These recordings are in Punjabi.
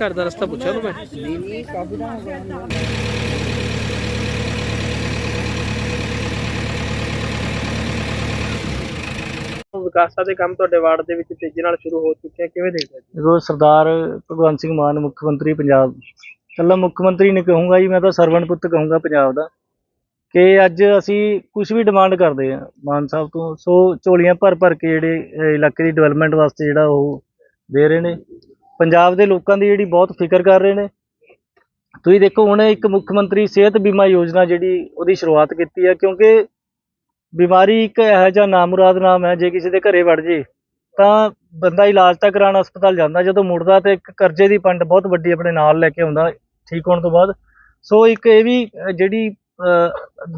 ਘਰ ਦਾ ਰਸਤਾ ਪੁੱਛਿਆ ਉਹਨੂੰ ਮੈਂ? ਨਹੀਂ ਨਹੀਂ ਕਾਬੂ ਦਾ ਵਿਕਾਸਾਂ ਦੇ ਕੰਮ ਤੁਹਾਡੇ ਵਾਰਡ ਦੇ ਵਿੱਚ ਤੇਜ਼ੀ ਨਾਲ ਸ਼ੁਰੂ ਹੋ ਚੁੱਕੇ ਆ ਕਿਵੇਂ ਦੇਖਦੇ ਹੋ ਦੇਖੋ ਸਰਦਾਰ ਭਗਵੰਤ ਸਿੰਘ ਮਾਨ ਮੁੱਖ ਮੰਤਰੀ ਪੰਜਾਬ। ਕੱਲਾ ਮੁੱਖ ਮੰਤਰੀ ਨਹੀਂ ਕਹੂੰਗਾ ਜੀ ਮੈਂ ਤਾਂ ਸਰਵਣ ਪੁੱਤ ਕਹੂੰਗਾ ਪੰਜਾਬ ਦਾ ਕਿ ਅੱਜ ਅਸੀਂ ਕੁਝ ਵੀ ਡਿਮਾਂਡ ਕਰਦੇ ਆ ਮਾਨ ਸਾਹਿਬ ਤੋਂ। ਸੋ ਝੋਲੀਆਂ ਭਰ ਭਰ ਕੇ ਜਿਹੜੇ ਇਲਾਕੇ ਦੀ ਡਿਵੈਲਪਮੈਂਟ ਵਾਸਤੇ ਜਿਹੜਾ ਉਹ ਦੇ ਰਹੇ ਨੇ। ਪੰਜਾਬ ਦੇ ਲੋਕਾਂ ਦੀ ਜਿਹੜੀ ਬਹੁਤ ਫਿਕਰ ਕਰ ਰਹੇ ਨੇ। ਤੁਸੀਂ ਦੇਖੋ, ਹੁਣ ਇੱਕ ਮੁੱਖ ਮੰਤਰੀ ਸਿਹਤ ਬੀਮਾ ਯੋਜਨਾ ਜਿਹੜੀ ਉਹਦੀ ਸ਼ੁਰੂਆਤ ਕੀਤੀ ਹੈ, ਕਿਉਂਕਿ ਬਿਮਾਰੀ ਇੱਕ ਇਹੋ ਜਿਹਾ ਨਾਮੁਰਾਦ ਨਾਮ ਹੈ, ਜੇ ਕਿਸੇ ਦੇ ਘਰੇ ਵੜ ਜੇ, ਤਾਂ ਬੰਦਾ ਇਲਾਜ ਤਾਂ ਕਰਾਉਣ ਹਸਪਤਾਲ ਜਾਂਦਾ, ਜਦੋਂ ਮੁੜਦਾ ਤੇ ਇੱਕ ਕਰਜ਼ੇ ਦੀ ਪੰਡ ਬਹੁਤ ਵੱਡੀ ਆਪਣੇ ਨਾਲ ਲੈ ਕੇ ਆਉਂਦਾ, ਠੀਕ ਹੋਣ ਤੋਂ ਬਾਅਦ। ਸੋ ਇੱਕ ਇਹ ਵੀ ਜਿਹੜੀ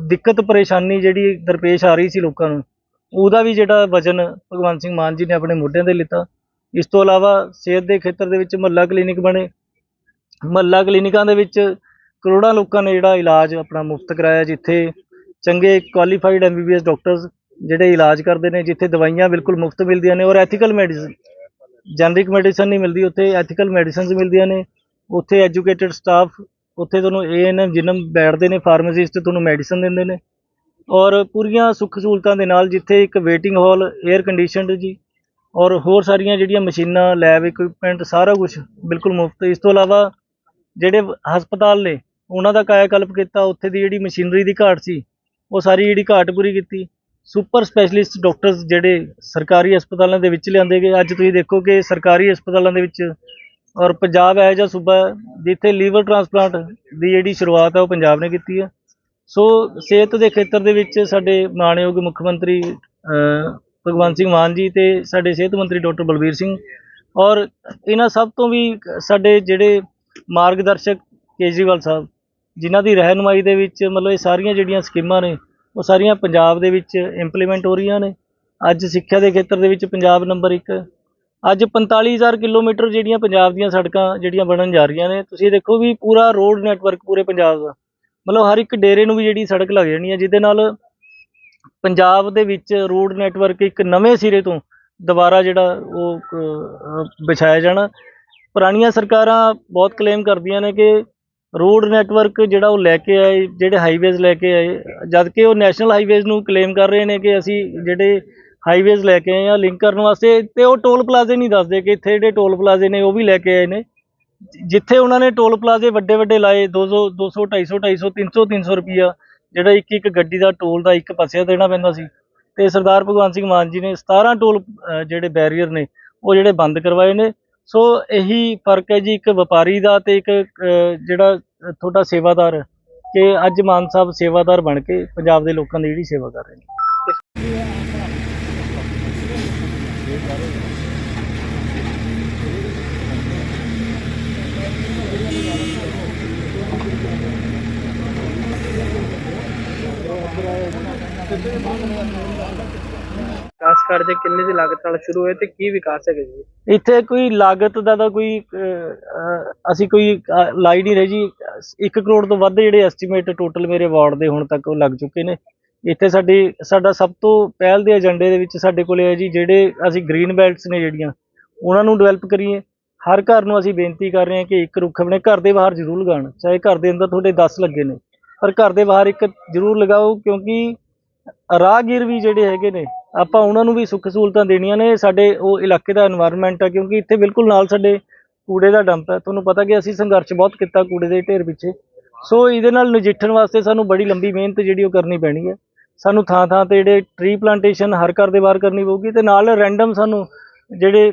ਦਿੱਕਤ, ਪਰੇਸ਼ਾਨੀ ਜਿਹੜੀ ਦਰਪੇਸ਼ ਆ ਰਹੀ ਸੀ ਲੋਕਾਂ ਨੂੰ, ਉਹਦਾ ਵੀ ਜਿਹੜਾ ਵਜਨ ਭਗਵੰਤ ਸਿੰਘ ਮਾਨ ਜੀ ਨੇ ਆਪਣੇ ਮੋਢਿਆਂ ਤੇ ਲਿੱਤਾ। ਇਸ ਤੋਂ ਇਲਾਵਾ ਸਿਹਤ ਦੇ ਖੇਤਰ ਦੇ ਵਿੱਚ ਮਹੱਲਾ ਕਲੀਨਿਕ ਬਣੇ। ਮਹੱਲਾ ਕਲੀਨਿਕਾਂ ਦੇ ਵਿੱਚ ਕਰੋੜਾਂ ਲੋਕਾਂ ਨੇ ਜਿਹੜਾ ਇਲਾਜ ਆਪਣਾ ਮੁਫਤ ਕਰਾਇਆ, ਜਿੱਥੇ ਚੰਗੇ ਕੁਆਲੀਫਾਈਡ ਐਮਬੀਬੀਐਸ ਡਾਕਟਰਸ ਜਿਹੜੇ ਇਲਾਜ ਕਰਦੇ ਨੇ, ਜਿੱਥੇ ਦਵਾਈਆਂ ਬਿਲਕੁਲ ਮੁਫਤ ਮਿਲਦੀਆਂ ਨੇ ਔਰ ਐਥੀਕਲ ਮੈਡੀਸਨ ਜੈਨਰਿਕ ਮੈਡੀਸਨ ਨਹੀਂ ਮਿਲਦੀ, ਉੱਥੇ ਐਥੀਕਲ ਮੈਡੀਸਨਸ ਮਿਲਦੀਆਂ ਨੇ। ਉੱਥੇ ਐਜੂਕੇਟਿਡ ਸਟਾਫ ਉੱਥੇ ਤੁਹਾਨੂੰ ਏਐਨਐਮ ਜਿਨਮ ਬੈਠਦੇ ਨੇ ਫਾਰਮਾਸਿਸਟ ਤੁਹਾਨੂੰ ਮੈਡੀਸਨ ਦਿੰਦੇ ਨੇ। ਔਰ ਪੂਰੀਆਂ ਸੁੱਖ ਸਹੂਲਤਾਂ ਦੇ ਨਾਲ ਜਿੱਥੇ ਇੱਕ ਵੇਟਿੰਗ ਹਾਲ 에ਅਰ ਕੰਡੀਸ਼ਨਡ ਜੀ ਔਰ ਹੋਰ ਸਾਰੀਆਂ ਜਿਹੜੀਆਂ ਮਸ਼ੀਨਾਂ ਲੈਬ ਇਕਵਿਪਮੈਂਟ ਸਾਰਾ ਕੁਝ ਬਿਲਕੁਲ ਮੁਫਤ ਇਸ ਤੋਂ ਇਲਾਵਾ ਜਿਹੜੇ ਹਸਪਤਾਲ ਨੇ, ਉਹਨਾਂ ਦਾ ਕਾਇਆਕਲਪ ਕੀਤਾ। ਉੱਥੇ ਦੀ ਜਿਹੜੀ ਮਸ਼ੀਨਰੀ ਦੀ ਘਾਟ ਸੀ, ਉਹ ਸਾਰੀ ਜਿਹੜੀ ਘਾਟ ਪੂਰੀ ਕੀਤੀ। ਸੁਪਰ ਸਪੈਸ਼ਲਿਸਟ ਡਾਕਟਰਸ ਜਿਹੜੇ ਸਰਕਾਰੀ ਹਸਪਤਾਲਾਂ ਦੇ ਵਿੱਚ ਲਿਆਂਦੇ ਗਏ। ਅੱਜ ਤੁਸੀਂ ਦੇਖੋ ਕਿ ਸਰਕਾਰੀ ਹਸਪਤਾਲਾਂ ਦੇ ਵਿੱਚ ਔਰ ਪੰਜਾਬ ਇਹੋ ਜਿਹਾ ਸੂਬਾ ਜਿੱਥੇ ਲੀਵਰ ਟ੍ਰਾਂਸਪਲਾਂਟ ਦੀ ਜਿਹੜੀ ਸ਼ੁਰੂਆਤ ਹੈ ਉਹ ਪੰਜਾਬ ਨੇ ਕੀਤੀ ਹੈ ਸੋ ਸਿਹਤ ਦੇ ਖੇਤਰ ਦੇ ਵਿੱਚ ਸਾਡੇ ਮਾਣਯੋਗ ਮੁੱਖ ਮੰਤਰੀ ਭਗਵੰਤ ਸਿੰਘ ਮਾਨ ਜੀ ਤੇ ਸਾਡੇ ਸਿਹਤ ਮੰਤਰੀ ਡਾਕਟਰ ਬਲਬੀਰ ਸਿੰਘ ਔਰ ਇਹਨਾਂ ਸਭ ਤੋਂ ਵੀ ਸਾਡੇ ਜਿਹੜੇ ਮਾਰਗਦਰਸ਼ਕ ਕੇਜਰੀਵਾਲ ਸਾਹਿਬ, ਜਿਨ੍ਹਾਂ ਦੀ ਰਹਿਨੁਮਾਈ ਦੇ ਵਿੱਚ ਮਤਲਬ ਇਹ ਸਾਰੀਆਂ ਜਿਹੜੀਆਂ ਸਕੀਮਾਂ ਨੇ, ਉਹ ਸਾਰੀਆਂ ਪੰਜਾਬ ਦੇ ਵਿੱਚ ਇੰਪਲੀਮੈਂਟ ਹੋ ਰਹੀਆਂ ਨੇ। ਅੱਜ ਸਿੱਖਿਆ ਦੇ ਖੇਤਰ ਦੇ ਵਿੱਚ ਪੰਜਾਬ ਨੰਬਰ 1 ਅੱਜ 45000 ਕਿਲੋਮੀਟਰ ਜਿਹੜੀਆਂ ਪੰਜਾਬ ਦੀਆਂ ਸੜਕਾਂ ਜਿਹੜੀਆਂ ਬਣਨ ਜਾ ਰਹੀਆਂ ਨੇ, ਤੁਸੀਂ ਦੇਖੋ ਵੀ ਪੂਰਾ ਰੋਡ ਨੈਟਵਰਕ ਪੂਰੇ ਪੰਜਾਬ ਦਾ। ਮਤਲਬ ਹਰ ਇੱਕ ਡੇਰੇ ਨੂੰ ਵੀ ਜਿਹੜੀ ਸੜਕ ਲੱਗ ਜਾਣੀ ਹੈ, ਜਿਹਦੇ ਨਾਲ ਪੰਜਾਬ ਦੇ ਵਿੱਚ ਰੋਡ ਨੈਟਵਰਕ ਇੱਕ ਨਵੇਂ ਸਿਰੇ ਤੋਂ ਦੁਬਾਰਾ ਜਿਹੜਾ ਉਹ ਵਿਛਾਇਆ ਜਾਣਾ। ਪੁਰਾਣੀਆਂ ਸਰਕਾਰਾਂ ਬਹੁਤ ਕਲੇਮ ਕਰਦੀਆਂ ਨੇ ਕਿ ਰੋਡ ਨੈਟਵਰਕ ਜਿਹੜਾ ਉਹ ਲੈ ਕੇ ਆਏ, ਜਿਹੜੇ ਹਾਈਵੇਜ਼ ਲੈ ਕੇ ਆਏ ਜਦ ਕਿ ਉਹ ਨੈਸ਼ਨਲ ਹਾਈਵੇਜ਼ ਨੂੰ ਕਲੇਮ ਕਰ ਰਹੇ ਨੇ ਕਿ ਅਸੀਂ ਜਿਹੜੇ ਹਾਈਵੇਜ਼ ਲੈ ਕੇ ਆਏ ਆ ਲਿੰਕ ਕਰਨ ਵਾਸਤੇ, ਤੇ ਉਹ ਟੋਲ ਪਲਾਜ਼ੇ ਨਹੀਂ ਦੱਸਦੇ ਕਿ ਇੱਥੇ ਜਿਹੜੇ ਟੋਲ ਪਲਾਜ਼ੇ ਨੇ ਉਹ ਵੀ ਲੈ ਕੇ ਆਏ ਨੇ। ਜਿੱਥੇ ਉਹਨਾਂ ਨੇ ਟੋਲ ਪਲਾਜ਼ੇ ਵੱਡੇ ਵੱਡੇ ਲਾਏ 200 200 250 250 300 300 ਰੁਪਿਆ ਜਿਹੜਾ ਇੱਕ ਇੱਕ ਗੱਡੀ ਦਾ ਟੋਲ ਦਾ ਇੱਕ ਪਾਸੇ ਦੇਣਾ ਪੈਂਦਾ ਸੀ। ਤੇ ਸਰਦਾਰ ਭਗਵੰਤ ਸਿੰਘ ਮਾਨ ਜੀ ਨੇ 17 ਟੋਲ ਜਿਹੜੇ ਬੈਰੀਅਰ ਨੇ, ਉਹ ਜਿਹੜੇ ਬੰਦ ਕਰਵਾਏ ਨੇ। ਸੋ ਇਹੀ ਫ਼ਰਕ ਹੈ ਜੀ, ਇੱਕ ਵਪਾਰੀ ਦਾ ਤੇ ਇੱਕ ਜਿਹੜਾ ਤੁਹਾਡਾ ਸੇਵਾਦਾਰ, ਕਿ ਅੱਜ ਮਾਨ ਸਾਹਿਬ ਸੇਵਾਦਾਰ ਬਣ ਕੇ ਪੰਜਾਬ ਦੇ ਲੋਕਾਂ ਦੀ ਜਿਹੜੀ ਸੇਵਾ ਕਰ ਰਹੇ ਨੇ ਵਿਕਾਸ ਕਾਰਜ ਕਿੰਨੇ ਦੀ ਲਾਗਤ ਨਾਲ ਸ਼ੁਰੂ ਹੋਏ ਤੇ ਕੀ ਵਿਕਾਸ ਹੈਗੇ ਜੀ? ਇੱਥੇ ਕੋਈ ਲਾਗਤ ਦਾ ਤਾਂ ਕੋਈ ਅਹ, ਅਸੀਂ ਕੋਈ ਅਹ, ਲਾਈ ਨਹੀਂ ਰਹੇ ਜੀ। 1 ਕਰੋੜ ਤੋਂ ਵੱਧ ਜਿਹੜੇ ਐਸਟੀਮੇਟ ਟੋਟਲ ਮੇਰੇ ਵਾਰਡ ਦੇ ਹੁਣ ਤੱਕ ਉਹ ਲੱਗ ਚੁੱਕੇ ਨੇ। ਇੱਥੇ ਸਾਡੀ ਸਾਡਾ ਸਭ ਤੋਂ ਪਹਿਲ ਦੇ ਏਜੰਡੇ ਦੇ ਵਿੱਚ ਸਾਡੇ ਕੋਲੇ ਹੈ ਜੀ ਜਿਹੜੇ ਅਸੀਂ ਗ੍ਰੀਨ ਬੈਲਟਸ ਨੇ ਜਿਹੜੀਆਂ ਉਹਨਾਂ ਨੂੰ ਡਿਵੈਲਪ ਕਰੀਏ। ਹਰ ਘਰ ਨੂੰ ਅਸੀਂ ਬੇਨਤੀ ਕਰ ਰਹੇ ਹਾਂ ਕਿ ਇੱਕ ਰੁੱਖ ਆਪਣੇ ਘਰ ਦੇ ਬਾਹਰ ਜ਼ਰੂਰ ਲਗਾਉਣ। ਚਾਹੇ ਘਰ ਦੇ ਅੰਦਰ ਤੁਹਾਡੇ 10 ਲੱਗੇ ਨੇ ਪਰ ਘਰ ਦੇ ਬਾਹਰ ਇੱਕ ਜ਼ਰੂਰ ਲਗਾਓ ਕਿਉਂਕਿ ਰਾਹਗੀਰ ਵੀ ਜਿਹੜੇ ਹੈਗੇ ਨੇ, ਆਪਾਂ ਉਹਨਾਂ ਨੂੰ ਵੀ ਸੁੱਖ ਸਹੂਲਤਾਂ ਦੇਣੀਆਂ ਨੇ, ਸਾਡੇ ਉਹ ਇਲਾਕੇ ਦਾ এনवायरमेंट ਆ, ਕਿਉਂਕਿ ਇੱਥੇ ਬਿਲਕੁਲ ਨਾਲ ਸਾਡੇ ਕੂੜੇ ਦਾ ਡੰਪ ਹੈ ਤੁਹਾਨੂੰ ਪਤਾ ਕਿ ਅਸੀਂ ਸੰਘਰਸ਼ ਬਹੁਤ ਕੀਤਾ ਕੂੜੇ ਦੇ ਢੇਰ ਪਿੱਛੇ। ਸੋ ਇਹਦੇ ਨਾਲ ਨਜਿੱਠਣ ਵਾਸਤੇ ਸਾਨੂੰ ਬੜੀ ਲੰਬੀ ਮਿਹਨਤ ਜਿਹੜੀ ਉਹ ਕਰਨੀ ਪੈਣੀ ਹੈ। ਸਾਨੂੰ ਥਾਂ ਥਾਂ ਤੇ ਜਿਹੜੇ ਟ੍ਰੀ ਪਲਾਂਟੇਸ਼ਨ ਹਰ ਘਰ ਦੇ ਬਾਹਰ ਕਰਨੀ ਪਊਗੀ ਤੇ ਨਾਲ ਰੈਂਡਮ ਸਾਨੂੰ ਜਿਹੜੇ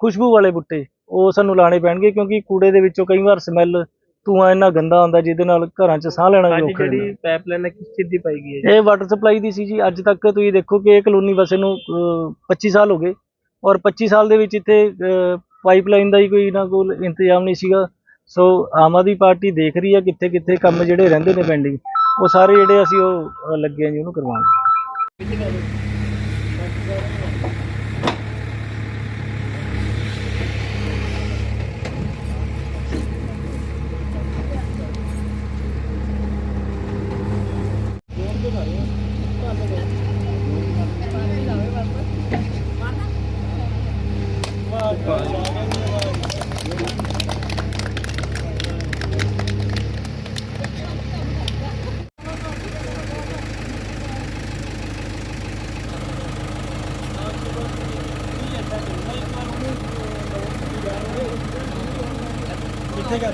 ਖੁਸ਼ਬੂ ਵਾਲੇ ਬੁੱਟੇ, ਉਹ ਸਾਨੂੰ ਲਾਣੇ ਪੈਣਗੇ, ਕਿਉਂਕਿ ਕੂੜੇ ਦੇ ਵਿੱਚੋਂ ਕਈ ਵਾਰ ਸਮੈਲ ਧੂੰਆਂ ਇੰਨਾ ਗੰਦਾ ਆਉਂਦਾ ਜਿਹਦੇ ਨਾਲ ਘਰਾਂ 'ਚ ਸਾਹ ਲੈਣਾ ਵੀ ਅੱਜ ਔਖਾ ਹੋ ਜਾਂਦਾ ਜਿਹੜੀ ਪਾਈਪਲਾਈਨ ਹੈ ਕਿਸ ਚੀਜ਼ ਦੀ ਪਾਈ ਗਈ ਹੈ ਜੀ? ਇਹ ਵਾਟਰ ਸਪਲਾਈ ਦੀ ਸੀ ਜੀ। ਅੱਜ ਤੱਕ ਤੁਸੀਂ ਦੇਖੋ ਕਿ ਇਹ ਕਲੋਨੀ ਵਸੇ ਨੂੰ ਅਹ, 25 ਸਾਲ ਹੋ ਗਏ। ਔਰ 25 ਸਾਲ ਦੇ ਵਿੱਚ ਇੱਥੇ ਪਾਈਪਲਾਈਨ ਦਾ ਹੀ ਕੋਈ ਨਾ ਕੋਈ ਇੰਤਜ਼ਾਮ ਨਹੀਂ ਸੀਗਾ। ਸੋ ਆਮ ਆਦਮੀ ਪਾਰਟੀ ਦੇਖ ਰਹੀ ਹੈ ਕਿੱਥੇ ਕਿੱਥੇ ਕੰਮ ਜਿਹੜੇ ਰਹਿੰਦੇ ਨੇ ਪੈਂਡਿੰਗ ਉਹ ਸਾਰੇ ਜਿਹੜੇ ਅਸੀਂ ਉਹ ਅਹ, ਲੱਗੇ ਆ ਜੀ ਉਹਨੂੰ ਕਰਵਾਉਣ। ਕਿੱਥੇ ਕਰ